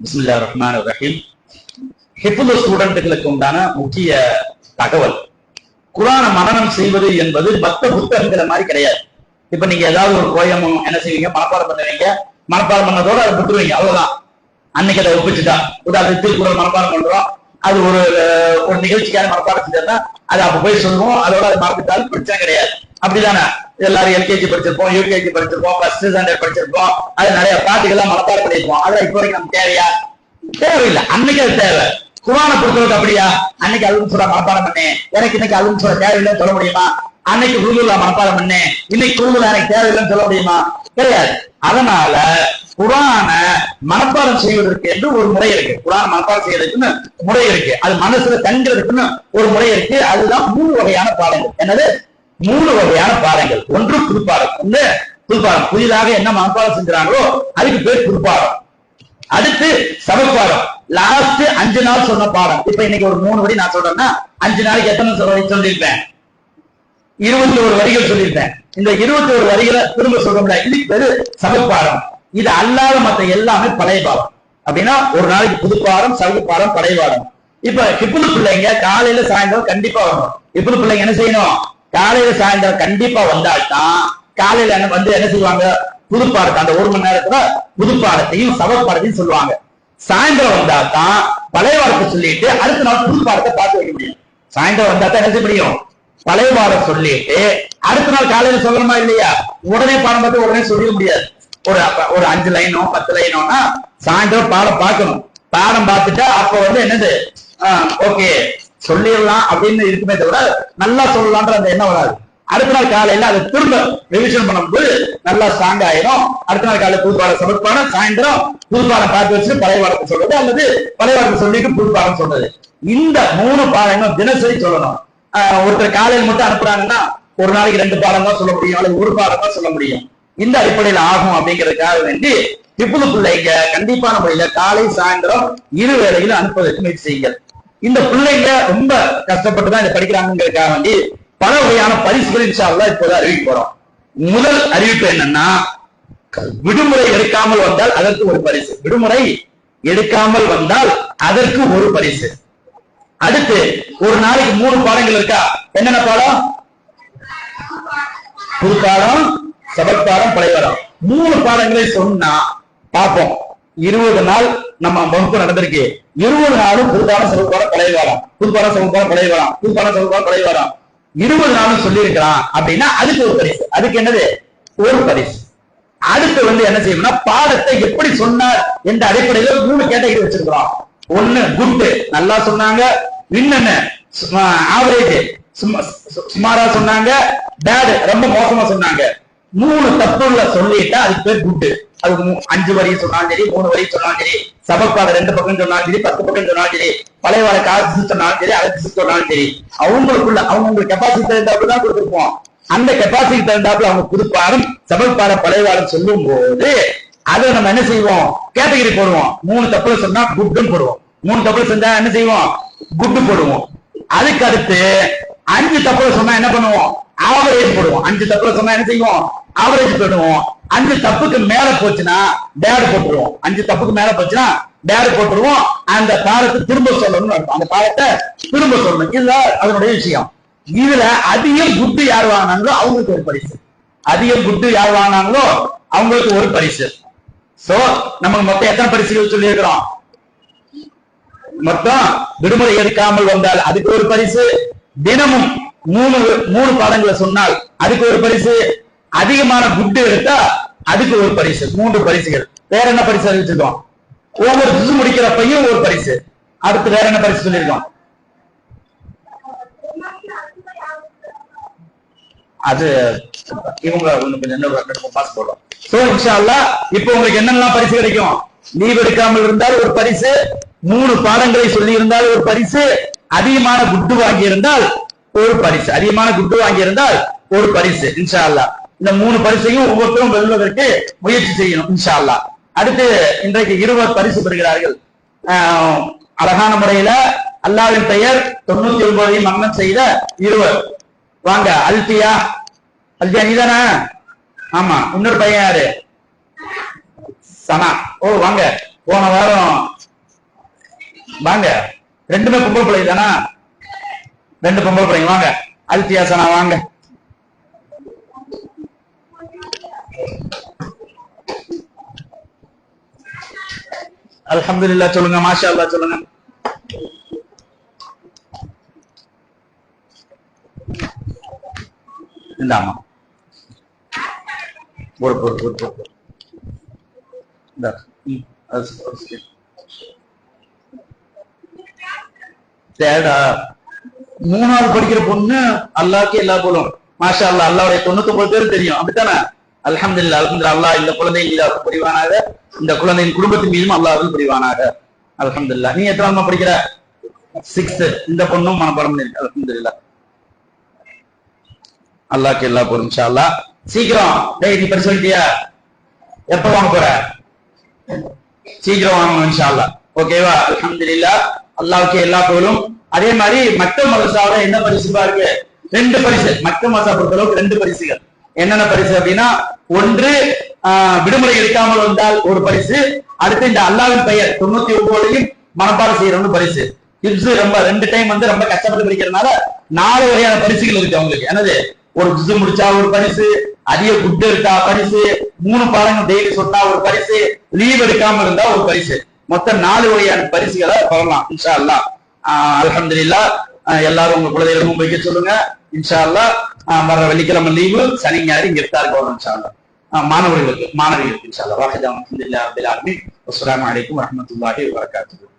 பிஸ்மில்லா ரஹ்மான் ரஹீம். ஸ்டூடெண்ட்டுகளுக்கு உண்டான முக்கிய தகவல். குரான மரணம் செய்வது என்பது பக்த புத்தகங்கிற மாதிரி கிடையாது. இப்ப நீங்க ஏதாவது ஒரு கோயமும் என்ன செய்வீங்க? மனப்பாடம் பண்ணுவீங்க. மனப்பாடம் பண்ணதோட அதை விட்டுருவீங்க. அவ்வளவுதான். அன்னைக்கு அதை ஒப்பிச்சுட்டா. உதாரணத்துக்கு திருக்குறள் மனப்பாடம் பண்றோம். அது ஒரு ஒரு நிகழ்ச்சிக்கான மனப்பாடம் செஞ்சா அது அப்ப போய் சொல்லுவோம். அதோட அது மறந்துட்டாலும் பிரச்சனை கிடையாது. அப்படிதானே? எல்லாரும் எல்கேஜி படிச்சிருப்போம் யூகேஜி படிச்சிருப்போம் ஃபர்ஸ்ட் ஸ்டாண்டர்ட் படிச்சிருப்போம். அது நிறைய பாட்டுகள்லாம் மனப்பாடம் பண்ணிருப்போம் அதெல்லாம் இப்போ வரைக்கும் நமக்கு தேவையா? தேவையில்லை. அன்னைக்கு அது தேவை. குரான பொறுத்தவரைக்கும் அப்படியா? அன்னைக்கு அலுவலகம் சொல்ல மனப்பாடம் பண்ணேன் எனக்கு இன்னைக்கு அலுவலகம் சொல்ல தேவையில்லைன்னு சொல்ல முடியுமா? அன்னைக்கு குழுதுல மனப்பாடம் பண்ணேன் இன்னைக்கு குழுதுல எனக்கு தேவையில்லைன்னு சொல்ல முடியுமா? கிடையாது அதனால குரான மனப்பாடம் செய்வதற்கு என்று ஒரு முறை இருக்கு. குரான மனப்பாடம் செய்யறதுக்குன்னு முறை இருக்கு. அது மனசுல தங்குறதுக்குன்னு ஒரு முறை இருக்கு. அதுதான் மூணு வகையான பாடங்கள். என்னது? மூணு வகையான பாடங்கள் ஒன்று குறிப்பாடம் ஒன்று குறிப்பாடம் புதிதாக என்ன மனப்பாடம் செஞ்சாங்களோ அதுக்கு பேர் குறிப்பாடம் அடுத்து சமப்பாடம் லாஸ்ட் அஞ்சு நாள் சொன்ன பாடம். இப்ப இன்னைக்கு ஒரு மூணு வரி நான் சொல்றேன்னா அஞ்சு நாளைக்கு எத்தனை வரி சொல்லியிருப்பேன்? இருபத்தி ஒரு வரிகள் சொல்லியிருப்பேன். இந்த இருபத்தி ஒரு வரிகளை திரும்ப சொல்றோம்ல இதுக்கு பேரு சமப்பாடம் இது அல்லாத மத்த எல்லாமே பழைய பாடம் அப்படின்னா ஒரு நாளைக்கு புதுப்பாடம் பாடம் பழைய பாடம் இப்ப இப்பது பிள்ளைங்க காலையில சாயந்தரம் கண்டிப்பா வரணும். இப்பது பிள்ளைங்க என்ன செய்யணும்? காலையில சாயந்தரம் கண்டிப்பா வந்தால்தான் காலையில என்ன வந்து என்ன செய்வாங்க? புதுப்பாடத்தை அந்த ஒரு மணி நேரத்துல புதுப்பாடத்தையும் சவப்பாடத்தையும் சொல்லுவாங்க. சாயந்தரம் வந்தாதான் பழைய வாரத்தை சொல்லிட்டு அடுத்த நாள் புதுப்பாடத்தை பார்த்து வைக்க முடியும். சாயந்தரம் வந்தா தான் என்ன செய்ய முடியும்? பழைய வாரம் சொல்லிட்டு அடுத்த நாள் காலையில சொல்லணுமா இல்லையா? உடனே பாடம் பார்த்து உடனே சொல்லிட முடியாது. ஒரு அப்ப- ஒரு அஞ்சு லைனோ பத்து லைனோனா சாயந்தரம் பாடம் பார்க்கணும். பாடம் பார்த்துட்டா அப்ப வந்து என்னது? ஓகே சொல்லிடலாம் அப்படின்னு இருக்குமே தவிர நல்லா சொல்லலான்ற அந்த எண்ணம் வராது. அடுத்த நாள் காலையில அதை திரும்ப ரிவிஷன் பண்ணும்போது நல்லா ஸ்ட்ராங் ஆயிரும். அடுத்த நாள் காலையில் புதுப்பாடம் சமர்ப்பான சாயந்தரம் புதுப்பாடம் பார்த்து வச்சுட்டு பழைய பாடத்தை சொல்றது அல்லது பழைய பாடத்தை சொல்லிட்டு புதுப்பாடம் சொல்றது. இந்த மூணு பாடங்களும் தினசரி சொல்லணும். ஆஹ் ஒருத்தர் காலையில் மட்டும் அனுப்புறாங்கன்னா ஒரு நாளைக்கு ரெண்டு பாடம் தான் சொல்ல முடியும். அல்லது ஒரு பாடம் தான் சொல்ல முடியும். இந்த அடிப்படையில் ஆகும் அப்படிங்கிறதுக்காக வேண்டி இப்போது பிள்ளைங்க கண்டிப்பான முறையில காலை சாயந்தரம் இரு வேளையிலும் அனுப்புவதற்கு முயற்சி செய்யுங்கள். இந்த பிள்ளைங்க ரொம்ப கஷ்டப்பட்டு தான் இதை படிக்கிறாங்கிறதுக்காக வேண்டி பல வகையான பரிசுகள் இன்ஷா இப்போது அறிவிக்க போறோம். முதல் அறிவிப்பு என்னன்னா விடுமுறை எடுக்காமல் வந்தால் அதற்கு ஒரு பரிசு. விடுமுறை எடுக்காமல் வந்தால் அதற்கு ஒரு பரிசு. அடுத்து ஒரு நாளைக்கு மூணு பாடங்கள் இருக்கா? என்னென்ன பாடம்? புதுப்பாடம் பாடம் சபத் பாடம் பழைய மூணு பாடங்களை சொன்னா பார்ப்போம். இருபது நாள் நம்ம வகுப்பு நடந்திருக்கு. இருபது நாளும் புதுப்பான பாடம் சபத் பாடம் பழைய பாடம் புது பாடம் புதுப்பான பாடம் பழைய பாடம் பழைய இருபது நாளும் சொல்லி இருக்கலாம் அப்படின்னா அதுக்கு ஒரு பரிசு. அதுக்கு என்னது? ஒரு பரிசு. அடுத்து வந்து என்ன செய்யணும்னா பாடத்தை எப்படி சொன்னார் என்ற அடிப்படையில மூணு கேட்டகரி வச்சிருக்கிறோம். ஒண்ணு குட் நல்லா சொன்னாங்க. இன்னொன்னு ஆவரேஜ் சுமாரா சொன்னாங்க. பேடு ரொம்ப மோசமா சொன்னாங்க. மூணு தப்புல சொல்லிட்டா அதுக்கு பேர் குட் அது மூ- அஞ்சு வரி சொன்னாலும் சரி மூணு வரி சொன்னாலும் சரி சபக்கால ரெண்டு பக்கம் சொன்னாலும் சரி பத்து பக்கம் சொன்னாலும் சரி பழைய வார காசு சொன்னாலும் சரி அழைச்சு சொன்னாலும் சரி அவங்களுக்குள்ள அவங்க கெப்பாசிட்டி தகுந்தாப்புல தான் கொடுத்துருப்போம். அந்த கெப்பாசிட்டி தகுந்தாப்புல அவங்க புதுப்பாடம் பழைய பழையவாடம் சொல்லும் போது அதை நம்ம என்ன செய்வோம்? கேட்டகரி போடுவோம். மூணு தப்புல சொன்னா குட்டும் போடுவோம். மூணு தப்புல செஞ்சா என்ன செய்வோம்? குட்டு போடுவோம். அதுக்கு அடுத்து அஞ்சு தப்புல சொன்னா என்ன பண்ணுவோம்? ஆவரேஜ் போடுவோம். அஞ்சு தப்புல சொன்னா என்ன செய்வோம்? ஆவரேஜ் போடுவோம் அஞ்சு தப்புக்கு மேல போச்சுன்னா டேடு போட்டுருவோம். அஞ்சு தப்புக்கு மேல போச்சுன்னா டேடு போட்டுருவோம். அந்த பாடத்தை திரும்ப சொல்லணும்னு அர்த்தம். அந்த பாடத்தை திரும்ப சொல்லணும். இதுதான் அதனுடைய விஷயம். இதுல அதிகம் குட்டு யார் வாங்கினாங்களோ அவங்களுக்கு ஒரு பரிசு. அதிகம் குட்டு யார் வாங்கினாங்களோ அவங்களுக்கு ஒரு பரிசு. சோ நமக்கு மொத்தம் எத்தனை பரிசுகள் சொல்லியிருக்கிறோம்? மொத்தம் விடுமுறை எடுக்காமல் வந்தால் அதுக்கு ஒரு பரிசு. தினமும் மூணு மூணு பாடங்களை சொன்னால் அதுக்கு ஒரு பரிசு. அதிகமான குட்டு எடுத்தா அதுக்கு ஒரு பரிசு மூன்று பரிசுகள். வேற என்ன பரிசு அறிவிச்சிருக்கோம் ஒவ்வொரு திசு முடிக்கிறப்பையும் ஒரு பரிசு. அடுத்து வேற என்ன பரிசு சொல்லியிருக்கோம்? அது இவங்க இன்னும் கொஞ்சம் இன்னும் ரெண்டு சோ இன்ஷா அல்லாஹ் இப்போ உங்களுக்கு என்னெல்லாம் பரிசு கிடைக்கும்? லீவ் எடுக்காமல் இருந்தால் ஒரு பரிசு மூணு பாடங்களை சொல்லி இருந்தால் ஒரு பரிசு அதிகமான குட்டு வாங்கி இருந்தால் ஒரு பரிசு. அதிகமான குட்டு வாங்கி இருந்தால் ஒரு பரிசு இன்ஷா அல்லாஹ் இந்த மூணு பரிசையும் ஒவ்வொருத்தரும் வெல்வதற்கு முயற்சி செய்யணும் இன்ஷா அடுத்து இன்றைக்கு இருவர் பரிசு பெறுகிறார்கள். ஆஹ் அழகான முறையில அல்லாவின் பெயர் தொண்ணூத்தி ஒன்பதையும் மன்னன் செய்த இருவர். வாங்க அல்பியா அல்பியா நீதானா? ஆமா இன்னொரு பையன் யாரு? சனா. ஓ வாங்க. போன வாரம் வாங்க. ரெண்டுமே பொம்பளை பிள்ளை தானா? ரெண்டு பொம்பளை பிள்ளைங்க. வாங்க. அல்பியா சனா வாங்க. அல்ஹம்துலில்லாஹ் சொல்லுங்க மாஷா அல்லா சொல்லுங்க. இந்தாமா ஒரு போடு ஒரு போடு தேடா. மூணாவது படிக்கிற பொண்ணு அல்லாஹ்க்கு எல்லா போலும் மாஷா அல்லாஹ் அல்லாவுடைய தொண்ணூத்தி ஒன்பது பேரும் தெரியும். அப்படித்தானே? அலமதுல்லா அலமதுல்லா அல்லாஹ் இந்த குழந்தை மீது அருள் புரிவானாக. இந்த குழந்தையின் குடும்பத்தின் மீதும் அல்லாஹ் புரிவானாக. அலமதுல்லா நீ எத்தனாவது படிக்கிற? சிக்ஸ்த் இந்த பொண்ணும் மனப்பாடம் பண்ணிருக்கு அலமதுல்லா அல்லாக்கு எல்லா போலும் இன்ஷா அல்லாஹ் சீக்கிரம். டேய் நீ படிச்சு சொல்லிட்டியா? எப்ப வாங்க போற? சீக்கிரம் வாங்கணும் இன்ஷா அல்லாஹ் ஓகேவா? அலமதுல்லா அல்லாவுக்கு எல்லா பொருளும். அதே மாதிரி மற்ற மதசாவில என்ன பரிசுப்பா இருக்கு ரெண்டு பரிசு. மத்த மதசா பொறுத்த பொறுத்தளவுக்கு ரெண்டு பரிசுகள். என்னென்ன பரிசு அப்படின்னா ஒன்று ஆஹ், விடுமுறை எடுக்காமல் வந்தால் ஒரு பரிசு அடுத்து இந்த அல்லாவின் பெயர் தொண்ணூத்தி ஒன்பதுலையும் மனப்பாடம் செய்யறவங்க பரிசு. ஹிப்ஸ் ரொம்ப ரெண்டு டைம் வந்து ரொம்ப கஷ்டப்பட்டு படிக்கிறதுனால நாலு வகையான பரிசுகள் இருக்கு அவங்களுக்கு. என்னது? ஒரு ஜுசு முடிச்சா ஒரு பரிசு அதிக குட்டு எடுத்தா பரிசு மூணு பாடங்கள் டெய்லி சொன்னா ஒரு பரிசு லீவ் எடுக்காம இருந்தா ஒரு பரிசு. மொத்தம் நாலு வகையான பரிசுகளை பெறலாம் இன்ஷா அல்லாஹ். ஆஹ் எல்லாரும் உங்க குழந்தைகளுக்கும் வைக்க சொல்லுங்க. இன்ஷா அல்லாஹ். வர்ற வெள்ளிக்கிழமை லீவு சனி ஞாயிறு இங்க இருக்கு கவர்மெண்ட் சாலை மாணவர்களுக்கு மாணவிகளுக்கு சாலை வாஹிதாம் அலமதுல்லாஹி வரகாத்து